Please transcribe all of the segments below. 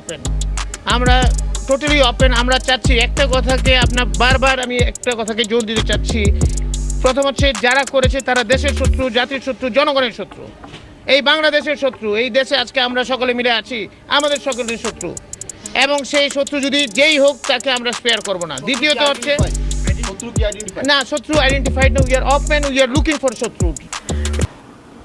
Open আমরা totally open আমরা চাচ্ছি একটা কথাকে আপনার বারবার আমি একটা কথাকে জোর দিতে চাচ্ছি। প্রথম হচ্ছে যারা করেছে তারা দেশের শত্রু জাতির শত্রু জনগণের শত্রু। এই বাংলাদেশের শত্রু এই দেশে আজকে আমরা সকলে মিলে আছি আমাদের সকলের শত্রু। এবং সেই শত্রু যদি যেই হোক তাকে আমরা স্পেয়ার করব না। দ্বিতীয়ত হচ্ছে না শত্রু identified we are open we are looking for শত্রু।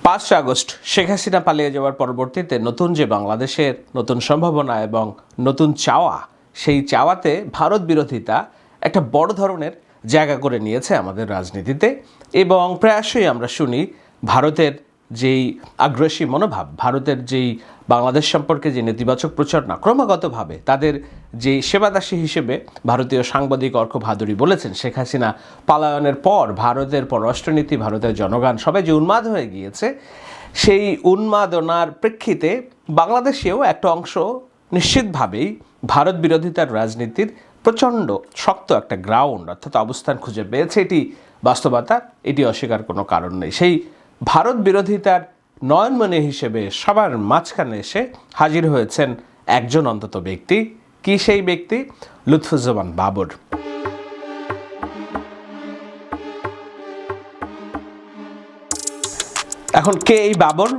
পাঁচই আগস্ট শেখ হাসিনা পালিয়ে যাওয়ার পরবর্তীতে নতুন যে বাংলাদেশের নতুন সম্ভাবনা এবং নতুন চাওয়া, সেই চাওয়াতে ভারত বিরোধিতা একটা বড় ধরনের জায়গা করে নিয়েছে আমাদের রাজনীতিতে এবং প্রায়শই আমরা শুনি ভারতের যেই আগ্রাসী মনোভাব, ভারতের যেই বাংলাদেশ সম্পর্কে যে নেতিবাচক প্রচারণা ক্রমাগতভাবে তাদের যে সেবাদাসী হিসেবে ভারতীয় সাংবাদিক অর্ক ভাদুরী বলেছেন, শেখ হাসিনা পালায়নের পর ভারতের পররাষ্ট্রনীতি, ভারতের জনগণ সবাই যে উন্মাদ হয়ে গিয়েছে, সেই উন্মাদনার প্রেক্ষিতে বাংলাদেশেও একটা অংশ নিশ্চিতভাবেই ভারত বিরোধিতার রাজনীতির প্রচণ্ড শক্ত একটা গ্রাউন্ড অর্থাৎ অবস্থান খুঁজে পেয়েছে। এটি বাস্তবতা, এটি অস্বীকার কোনো কারণ নেই। সেই ভারত বিরোধিতার নয়নমণি হিসেবে সবার মাঝখানে এসে হাজির হয়েছেন একজন অন্তত ব্যক্তি। কি সেই ব্যক্তি? লুৎফুজ্জামান বাবর। এখন কে এই বাবর?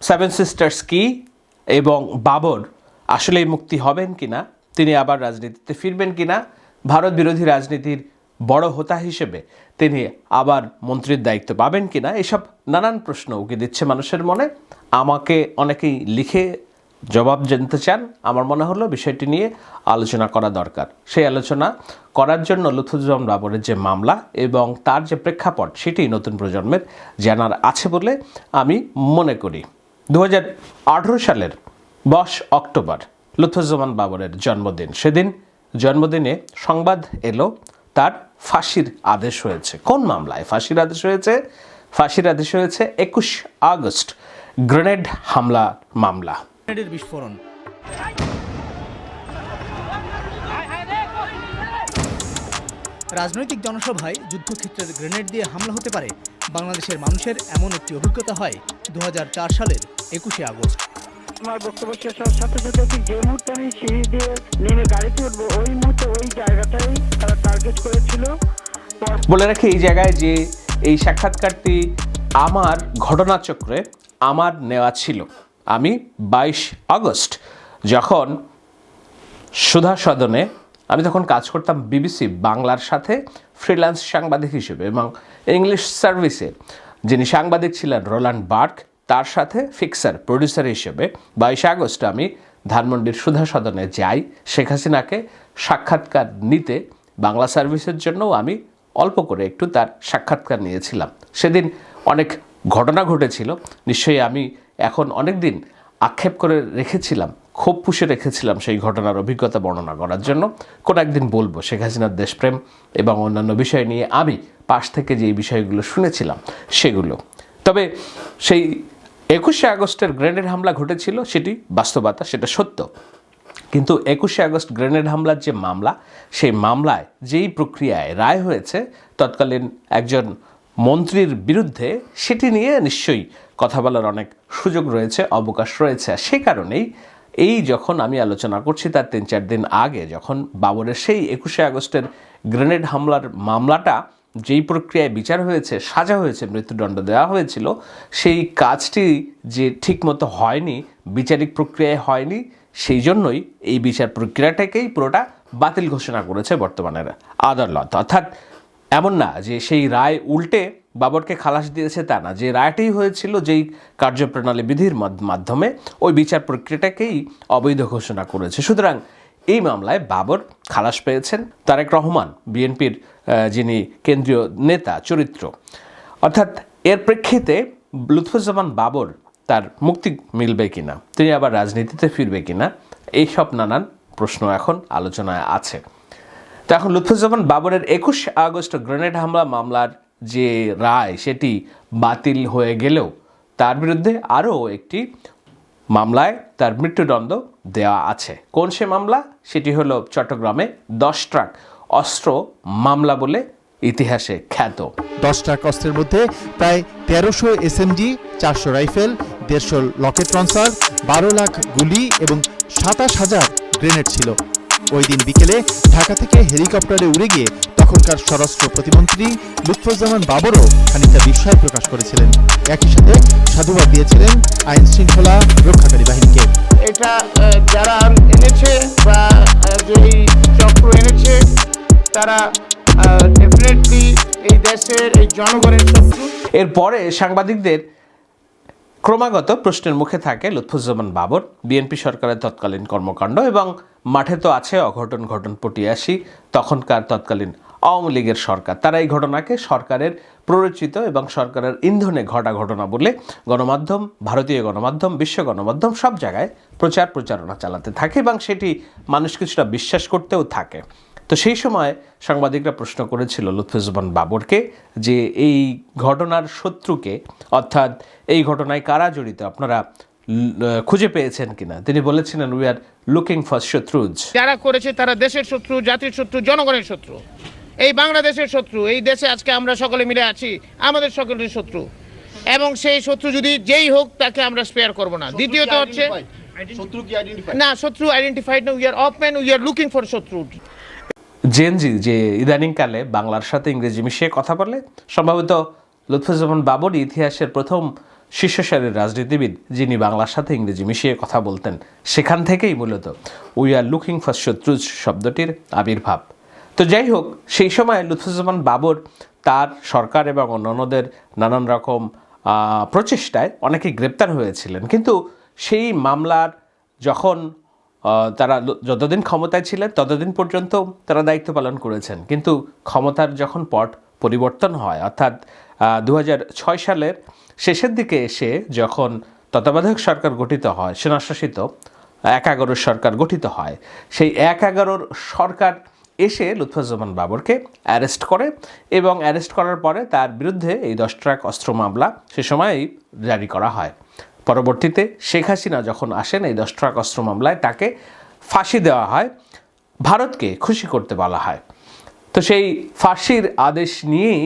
সেভেন সিস্টার্স কি? এবং বাবর আসলেই মুক্তি হবেন কিনা? তিনি আবার রাজনীতিতে ফিরবেন কিনা? ভারত বিরোধী রাজনীতির বড় হোতা হিসেবে তিনি আবার মন্ত্রীর দায়িত্ব পাবেন কিনা এসব নানান প্রশ্ন উকি দিচ্ছে মানুষের মনে। আমাকে অনেকেই লিখে জবাব জানতে চান। আমার মনে হলো বিষয়টি নিয়ে আলোচনা করা দরকার। সেই আলোচনা করার জন্য লুৎফুজ্জামান বাবরের যে মামলা এবং তার যে প্রেক্ষাপট, সেটি নতুন প্রজন্মের জানার আছে বলে আমি মনে করি। দু হাজার আঠারো সালের দশ অক্টোবর লুৎফুজ্জামান বাবরের জন্মদিন। সেদিন জন্মদিনে সংবাদ এলো তার ফাঁসির আদেশ হয়েছে। কোন মামলায় ফাঁসির আদেশ হয়েছে? ফাঁসির আদেশ হয়েছে একুশ আগস্ট, গ্রেনেড হামলা মামলা। গ্রেনেডের বিস্ফোরণ। রাজনৈতিক জনসভায় যুদ্ধক্ষেত্রের গ্রেনেড দিয়ে হামলা হতে পারে। বাংলাদেশের মানুষের এমন একটি অভিজ্ঞতা হয় দু হাজার চার সালের একুশে আগস্ট। আমার বক্তব্য শেষ হওয়ার সাথে সাথে ঠিক যে মুহূর্তে আমি সিঁড়ি দিয়ে নেমে গাড়িতে উঠবো, ওই মুহূর্তে ওই জায়গাটাই তারা টার্গেট করেছিল। বলে রাখি, এই জায়গায় যে এই সাক্ষাৎকারটি আমার ঘটনাচক্রে আমার নেওয়া ছিল। আমি বাইশ আগস্ট যখন সুধা সদনে আমি তখন কাজ করতাম বিবিসি বাংলার সাথে ফ্রিল্যান্স সাংবাদিক হিসেবে এবং ইংলিশ সার্ভিসে যিনি সাংবাদিক ছিলেন, রোলান্ড বার্ক তার সাথে ফিক্সার প্রডিউসার হিসেবে বাইশ আগস্ট আমি ধানমন্ডির সুধা সদনে যাই। শেখ হাসিনাকে সাক্ষাৎকার নিতে বাংলা সার্ভিসের জন্যও আমি অল্প করে একটু তার সাক্ষাৎকার নিয়েছিলাম। সেদিন অনেক ঘটনা ঘটেছিল। নিশ্চয়ই আমি এখন অনেক দিন আক্ষেপ করে রেখেছিলাম, ক্ষোভ পুষে রেখেছিলাম সেই ঘটনার অভিজ্ঞতা বর্ণনা করার জন্য। কোনো একদিন বলব, শেখ হাসিনার দেশপ্রেম এবং অন্যান্য বিষয় নিয়ে আমি পাশ থেকে যে বিষয়গুলো শুনেছিলাম সেগুলো। তবে সেই একুশে আগস্টের গ্রেনেড হামলা ঘটেছিল, সেটি বাস্তবতা, সেটা সত্য। কিন্তু একুশে আগস্ট গ্রেনেড হামলার যে মামলা, সেই মামলায় যেই প্রক্রিয়ায় রায় হয়েছে, তৎকালীন একজন মন্ত্রীর বিরুদ্ধে, সেটি নিয়ে নিশ্চয়ই কথা বলার অনেক সুযোগ রয়েছে, অবকাশ রয়েছে। সে কারণেই এই যখন আমি আলোচনা করছি, তার তিন চার দিন আগে, যখন বাবরের সেই একুশে আগস্টের গ্রেনেড হামলার মামলাটা যেই প্রক্রিয়ায় বিচার হয়েছে, সাজা হয়েছে, মৃত্যুদণ্ড দেওয়া হয়েছিল, সেই কাজটি যে ঠিকমতো হয়নি, বিচারিক প্রক্রিয়ায় হয়নি, সেই জন্যই এই বিচার প্রক্রিয়াটাকেই পুরোটা বাতিল ঘোষণা করেছে বর্তমানের আদালত অর্থাৎ এমন না যে সেই রায় উল্টে বাবরকে খালাস দিয়েছে তা না। যে রায়টাই হয়েছিল যেই কার্যপ্রণালী বিধির মাধ- মাধ্যমে, ওই বিচার প্রক্রিয়াটাকেই অবৈধ ঘোষণা করেছে। সুতরাং এই মামলায় বাবর খালাস পেয়েছেন তারেক রহমান, বিএনপির যিনি কেন্দ্রীয় নেতা, চরিত্র। অর্থাৎ এর প্রেক্ষিতে লুৎফুজ্জামান বাবর তার মুক্তি মিলবে কিনা, তিনি আবার রাজনীতিতে ফিরবে কিনা এইসব নানান প্রশ্ন এখন আলোচনায় আছে। তো এখন লুৎফুজ্জামান বাবরের একুশ আগস্ট গ্রেনেড হামলা মামলার যে রায়, সেটি বাতিল হয়ে গেলেও তার বিরুদ্ধে আরও একটি মামলায় তার মৃত্যুদণ্ড দেওয়া আছে। কোন সে মামলা? সেটি হলো চট্টগ্রামে দশ ট্রাক অস্ত্র মামলা বলে ইতিহাসে খ্যাত। দশ ট্রাক অস্ত্রের মধ্যে প্রায় তেরোশো এসএমজি চারশো রাইফেল, দেড়শো লকেট ট্রান্সার বারো লাখ গুলি এবং সাতাশ হাজার গ্রেনেড ছিল। ওই দিন বিকেলে ঢাকা থেকে হেলিকপ্টারে উড়ে গিয়ে তখনকার স্বরাষ্ট্র প্রতিমন্ত্রী লুৎফুজ্জামান বাবরও খানিকটা বিস্ময় প্রকাশ করেছিলেন। একই সাথে সাধুবাদ দিয়েছিলেন আইন শৃঙ্খলা রক্ষাকারী বাহিনীকে। এটা যারা এনেছে বা যেই চক্র এনেছে তারা ডেফিনেটলি এই দেশের এই জনগণের শত্রু। এরপরে সাংবাদিকদের ক্রমাগত প্রশ্নের মুখে থাকে লুৎফুজ্জামান বাবর। বিএনপি সরকারের তৎকালীন কর্মকাণ্ড এবং মাঠে তো আছে অঘটন ঘটন পটিয়াসি তখনকার তৎকালীন আওয়ামী লীগের সরকার। তারা এই ঘটনাকে সরকারের প্ররোচিত এবং সরকারের ইন্ধনে ঘটা ঘটনা বলে গণমাধ্যম, ভারতীয় গণমাধ্যম, বিশ্ব গণমাধ্যম সব জায়গায় প্রচার প্রচারণা চালাতে থাকে এবং সেটি মানুষ কিছুটা বিশ্বাস করতেও থাকে। তো সেই সময় সাংবাদিকরা প্রশ্ন করেছিল লুৎফুজ্জামান বাবরকে যে এই ঘটনার শত্রুকে, অর্থাৎ এই ঘটনায় কারা জড়িত, আপনারা খুঁজে পেয়েছেন কিনা? তিনি বলেছিলেন উই আর লুকিং ফর শত্রুজ। যারা করেছে তারা দেশের শত্রু, জাতির শত্রু, জনগণের শত্রু। এই বাংলাদেশের শত্রু এই দেশে আজকে আমরা সকলে মিলে আছি আমাদের সকলের শত্রু। এবং সেই শত্রু যদি যেই হোক তাকে আমরা স্পেয়ার করব না। দ্বিতীয়ত হচ্ছে না শত্রু আইডেন্টিফাইড না we are open we are looking for শত্রু। জেনজি যে ইদানিংকালে বাংলার সাথে ইংরেজি মিশিয়ে কথা বলে সম্ভবত লুৎফুজ্জামান বাবর ইতিহাসের প্রথম শীর্ষসারির রাজনীতিবিদ যিনি বাংলার সাথে ইংরেজি মিশিয়ে কথা বলতেন সেখান থেকেই মূলত উই আর লুকিং ফর শত্রুজ শব্দটির আবির্ভাব। তো যাই হোক, সেই সময় লুৎফুজ্জামান বাবর তার সরকার এবং অন্যান্যদের নানান রকম প্রচেষ্টায় অনেকে গ্রেপ্তার হয়েছিলেন। কিন্তু সেই মামলার যখন তারা যতদিন ক্ষমতায় ছিলেন, ততদিন পর্যন্ত তারা দায়িত্ব পালন করেছেন। কিন্তু ক্ষমতার যখন পট পরিবর্তন হয়, অর্থাৎ দু সালের শেষের দিকে এসে যখন তত্ত্বাবধায়ক সরকার গঠিত হয়, সেনাশাসিত এক এগারোর সরকার গঠিত হয়, সেই এক এগারোর সরকার এসে লুৎফুজ্জামান বাবরকে অ্যারেস্ট করে এবং অ্যারেস্ট করার পরে তার বিরুদ্ধে এই দশ ট্রাক অস্ত্র মামলা সে সময়ই জারি করা হয়। পরবর্তীতে শেখ হাসিনা যখন আসেন, এই দশ ট্রাক অস্ত্র মামলায় তাকে ফাঁসি দেওয়া হয়, ভারতকে খুশি করতে বলা হয়। তো সেই ফাঁসির আদেশ নিয়েই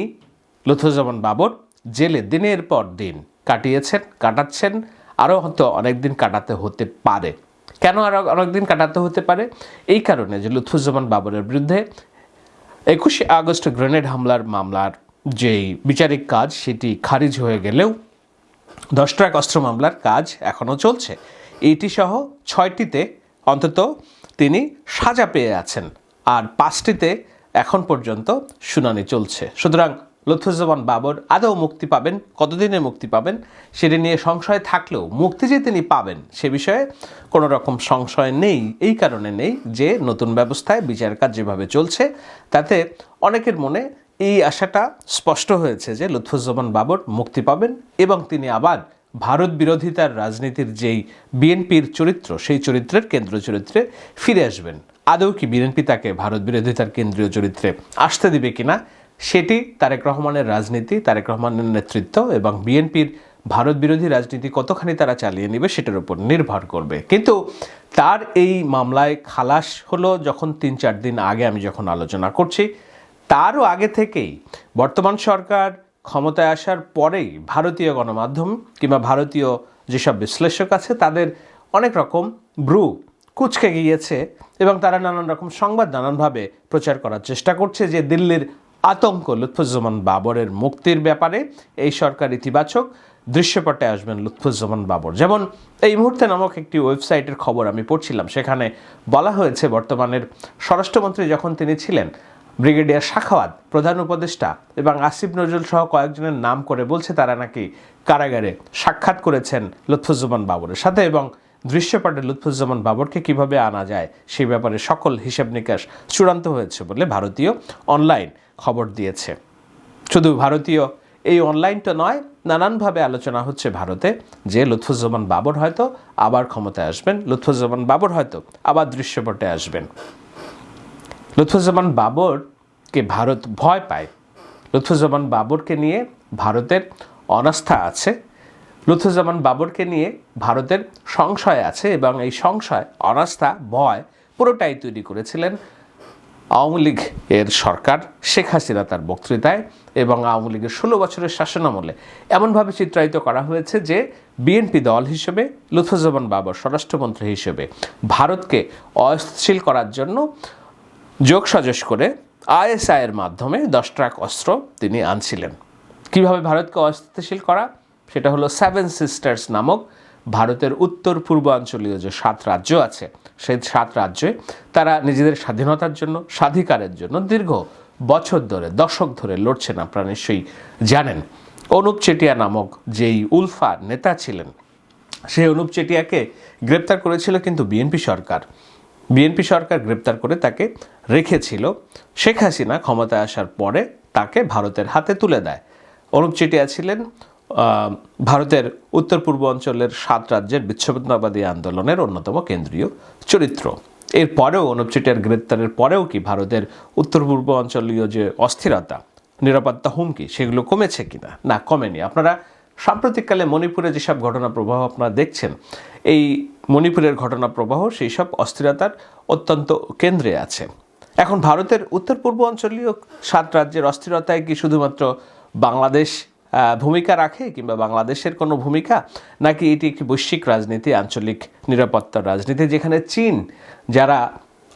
লুৎফুজ্জামান বাবর জেলে দিনের পর দিন কাটিয়েছেন, কাটাচ্ছেন। আরও হয়তো অনেক দিন কাটাতে হতে পারে। কেন আরও অনেক দিন কাটাতে হতে পারে? এই কারণে যে লুৎফুজ্জামান বাবরের বিরুদ্ধে একুশে আগস্ট গ্রেনেড হামলার মামলার যেই বিচারিক কাজ, সেটি খারিজ হয়ে গেলেও দশ ট্রাক অস্ত্র মামলার কাজ এখনও চলছে। এইটি সহ ছয়টিতে অন্তত তিনি সাজা পেয়ে আছেন। আর পাঁচটিতে এখন পর্যন্ত শুনানি চলছে। সুতরাং লুৎফুজ্জামান বাবর আদৌ মুক্তি পাবেন? কতদিনে মুক্তি পাবেন? সেটি নিয়ে সংশয় থাকলেও মুক্তি যে তিনি পাবেন, সে বিষয়ে কোনো রকম সংশয় নেই। এই কারণে নেই যে নতুন ব্যবস্থায় বিচার কাজ যেভাবে চলছে, তাতে অনেকের মনে এই আশাটা স্পষ্ট হয়েছে যে লুৎফুজ্জামান বাবর মুক্তি পাবেন এবং তিনি আবার ভারত বিরোধিতার রাজনীতির যেই বিএনপির চরিত্র, সেই চরিত্রের কেন্দ্র চরিত্রে ফিরে আসবেন। আদৌ কি বিএনপি তাকে ভারত বিরোধিতার কেন্দ্রীয় চরিত্রে আসতে দিবে কিনা সেটি তারেক রহমানের রাজনীতি, তারেক রহমানের নেতৃত্ব এবং বিএনপির ভারত বিরোধী রাজনীতি কতখানি তারা চালিয়ে নেবে সেটার উপর নির্ভর করবে। কিন্তু তার এই মামলায় খালাস হলো যখন তিন চার দিন আগে আমি যখন আলোচনা করছি, তারও আগে থেকেই বর্তমান সরকার ক্ষমতায় আসার পরেই ভারতীয় গণমাধ্যম কিংবা ভারতীয় যেসব বিশ্লেষক আছে, তাদের অনেক রকম ব্রু কুচকে গিয়েছে এবং তারা নানান রকম সংবাদ নানানভাবে প্রচার করার চেষ্টা করছে যে দিল্লির আতঙ্ক, লুৎফুজ্জামান বাবরের মুক্তির ব্যাপারে এই সরকার ইতিবাচক দৃশ্যপটে আসবেন লুৎফুজ্জামান বাবর। যেমন এই মুহূর্তে নামক একটি ওয়েবসাইটের খবর আমি পড়ছিলাম, সেখানে বলা হয়েছে বর্তমানের স্বরাষ্ট্রমন্ত্রী যখন তিনি ছিলেন, ব্রিগেডিয়ার শাখাওয়াত প্রধান উপদেষ্টা এবং আসিফ নজরুল সহ কয়েকজনের নাম করে বলছে তারা নাকি কারাগারে সাক্ষাৎ করেছেন লুৎফুজ্জামান বাবরের সাথে এবং দৃশ্যপটে লুৎফুজ্জামান বাবরকে কীভাবে আনা যায় সেই ব্যাপারে সকল হিসাব নিকাশ চূড়ান্ত হয়েছে বলে ভারতীয় অনলাইন খবর দিয়েছে। শুধু ভারতীয়, এই অনলাইনটা নয়, নানানভাবে আলোচনা হচ্ছে ভারতে যে লুৎফুজ্জামান বাবর হয়তো আবার ক্ষমতায় আসবেন, লুৎফুজ্জামান বাবর হয়তো আবার দৃশ্যপটে আসবেন। লুৎফুজ্জামান বাবরকে ভারত ভয় পায়। লুৎফুজ্জামান বাবরকে নিয়ে ভারতের অনাস্থা আছে। লুৎফুজ্জামান বাবরকে নিয়ে ভারতের সংশয় আছে এবং এই সংশয়, অনাস্থা, ভয় পুরোটাই তৈরি করেছিলেন আওয়ামী লীগ এর সরকার শেখ হাসিনা তার বক্তৃতায় এবং আওয়ামী লীগের ষোলো বছরের শাসনামলে এমনভাবে চিত্রায়িত করা হয়েছে যে বিএনপি দল হিসেবে, লুৎফুজ্জামান বাবর স্বরাষ্ট্রমন্ত্রী হিসেবে ভারতকে অস্থিতিশীল করার জন্য যোগ সাজস করে আইএসআইয়ের মাধ্যমে দশ ট্রাক অস্ত্র তিনি আনছিলেন। কীভাবে ভারতকে অস্থিতিশীল করা? সেটা হলো সেভেন সিস্টার্স নামক ভারতের উত্তর পূর্বাঞ্চলীয় যে সাত রাজ্য আছে সেই সাত রাজ্যে তারা নিজেদের স্বাধীনতার জন্য, স্বাধিকারের জন্য দীর্ঘ বছর ধরে, দশক ধরে লড়ছেন আপনারা নিশ্চয়ই জানেন। অনুপ চেটিয়া নামক যেই উলফা নেতা ছিলেন সেই অনুপ চেটিয়াকে গ্রেপ্তার করেছিল কিন্তু বিএনপি সরকার বিএনপি সরকার গ্রেপ্তার করে তাকে রেখেছিল। শেখ হাসিনা ক্ষমতায় আসার পরে তাকে ভারতের হাতে তুলে দেয়। অনুপ চেটিয়া ছিলেন ভারতের উত্তর পূর্ব অঞ্চলের সাত রাজ্যের বিচ্ছিন্নতাবাদী আন্দোলনের অন্যতম কেন্দ্রীয় চরিত্র। এর পরেও অনুপ চেটিয়ার গ্রেপ্তারের পরেও কি ভারতের উত্তর পূর্ব অঞ্চলীয় যে অস্থিরতা, নিরাপত্তা হুমকি, সেগুলো কমেছে কিনা? না, কমেনি। আপনারা সাম্প্রতিককালে মণিপুরে যেসব ঘটনা প্রবাহ আপনারা দেখছেন, এই মণিপুরের ঘটনা প্রবাহ সেই সব অস্থিরতার অত্যন্ত কেন্দ্রে আছে। এখন ভারতের উত্তর পূর্ব অঞ্চলীয় সাত রাজ্যের অস্থিরতায় কি শুধুমাত্র বাংলাদেশ ভূমিকা রাখে কিংবা বাংলাদেশের কোনো ভূমিকা, নাকি এটি একটি বৈশ্বিক রাজনীতি, আঞ্চলিক নিরাপত্তার রাজনীতি, যেখানে চীন, যারা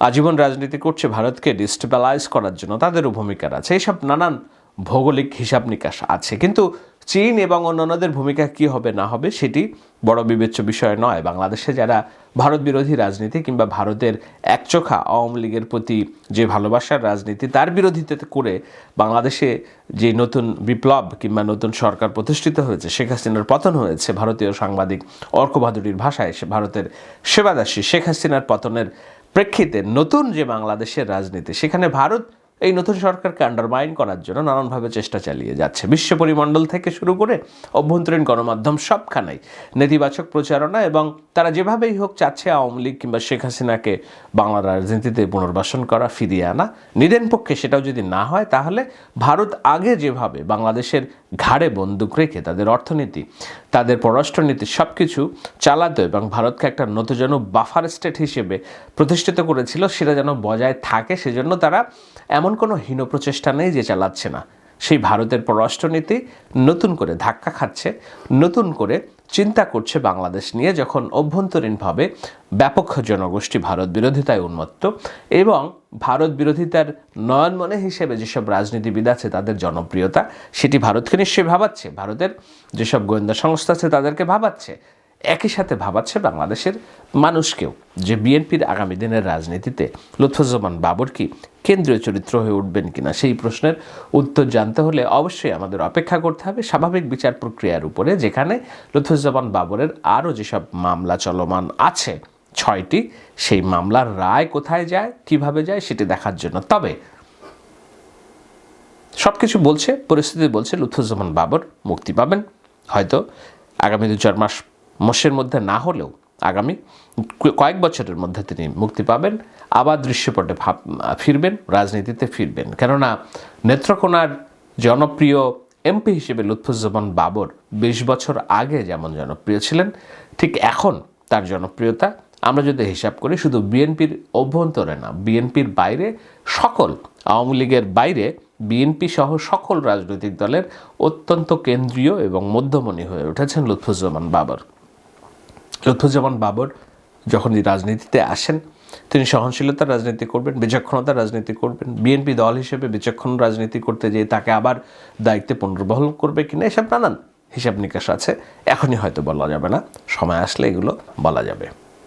আজীবন রাজনীতি করছে, ভারতকে ডিস্টেবেলাইজ করার জন্য তাদেরও ভূমিকা আছে। এইসব নানান ভৌগোলিক হিসাব নিকাশ আছে। কিন্তু চীন এবং অন্যান্যদের ভূমিকা কি হবে, না হবে, সেটি বড় বিবেচ্য বিষয় নয়। বাংলাদেশে যারা ভারত বিরোধী রাজনীতি কিংবা ভারতের একচোখা আওয়ামী লীগের প্রতি যে ভালোবাসার রাজনীতি, তার বিরোধিতা করে বাংলাদেশে যে নতুন বিপ্লব কিংবা নতুন সরকার প্রতিষ্ঠিত হয়েছে, শেখ হাসিনার পতন হয়েছে, ভারতীয় সাংবাদিক অর্ক ভাষায় সে ভারতের সেবাদাসী শেখ হাসিনার পতনের প্রেক্ষিতে নতুন যে বাংলাদেশের রাজনীতি, সেখানে ভারত এই নতুন সরকারকে আন্ডারমাইন করার জন্য নানানভাবে চেষ্টা চালিয়ে যাচ্ছে। বিশ্ব পরিমণ্ডল থেকে শুরু করে অভ্যন্তরীণ গণমাধ্যম সবখানেই নেতিবাচক প্রচারণা এবং তারা যেভাবেই হোক চাচ্ছে আওয়ামী লীগ কিংবা শেখ হাসিনাকে বাংলার রাজনীতিতে পুনর্বাসন করা, ফিরিয়ে আনা নিদেন পক্ষে সেটাও যদি না হয়, তাহলে ভারত আগে যেভাবে বাংলাদেশের ঘাড়ে বন্দুক রেখে তাদের অর্থনীতি, তাদের পররাষ্ট্রনীতি সব কিছু চালাতো এবং ভারতকে একটা নতুন বাফার স্টেট হিসেবে প্রতিষ্ঠিত করেছিল, সেটা যেন বজায় থাকে, সেজন্য তারা এমন কোনো হীন প্রচেষ্টা নেই যে চালাচ্ছে না। সেই ভারতের পররাষ্ট্রনীতি নতুন করে ধাক্কা খাচ্ছে, নতুন করে চিন্তা করছে বাংলাদেশ নিয়ে, যখন অভ্যন্তরীণভাবে ব্যাপক জনগোষ্ঠী ভারত বিরোধিতায় উন্মত্ত এবং ভারত বিরোধিতার নয়নমনে হিসেবে যেসব রাজনীতিবিদ আছে তাদের জনপ্রিয়তা, সেটি ভারতকে নিশ্চয়ই ভাবাচ্ছে। ভারতের যেসব গোয়েন্দা সংস্থা আছে তাদেরকে ভাবাচ্ছে। একই সাথে ভাবাচ্ছে বাংলাদেশের মানুষকেও যে বিএনপির আগামী দিনের রাজনীতিতে লুৎফুজ্জামান বাবর কি কেন্দ্রীয় চরিত্র হয়ে উঠবেন কিনা সেই প্রশ্নের উত্তর জানতে হলে অবশ্যই আমাদের অপেক্ষা করতে হবে স্বাভাবিক বিচার প্রক্রিয়ার উপরে, যেখানে লুৎফুজ্জামান বাবরের আরও যেসব মামলা চলমান আছে ছয়টি, সেই মামলার রায় কোথায় যায়, কীভাবে যায় সেটি দেখার জন্য। তবে সব কিছু বলছে, পরিস্থিতি বলছে, লুৎফুজ্জামান বাবর মুক্তি পাবেন। হয়তো আগামী দু চার মাস মাসের মধ্যে না হলেও আগামী কয়েক বছরের মধ্যে তিনি মুক্তি পাবেন, আবার দৃশ্যপটে ভাব, ফিরবেন, রাজনীতিতে ফিরবেন। কেননা নেত্রকোনার জনপ্রিয় এমপি হিসেবে লুৎফুজ্জামান বাবর বিশ বছর আগে যেমন জনপ্রিয় ছিলেন, ঠিক এখন তার জনপ্রিয়তা আমরা যদি হিসাব করি, শুধু বিএনপির অভ্যন্তরে না, বিএনপির বাইরে সকল, আওয়ামী লীগের বাইরে বিএনপি সহ সকল রাজনৈতিক দলের অত্যন্ত কেন্দ্রীয় এবং মধ্যমণি হয়ে উঠেছেন লুৎফুজ্জামান বাবর। লুৎফুজ্জামান বাবর যখন রাজনীতিতে আসেন, তিনি সহনশীলতার রাজনীতি করবেন, বিচক্ষণতার রাজনীতি করবেন, বিএনপি দল হিসেবে বিচক্ষণ রাজনীতি করতে যেয়ে তাকে আবার দায়িত্বে পুনর্বহল করবে কিনা, এসব নানান হিসাব নিকাশ আছে। এখনই হয়তো বলা যাবে না, সময় আসলে এগুলো বলা যাবে।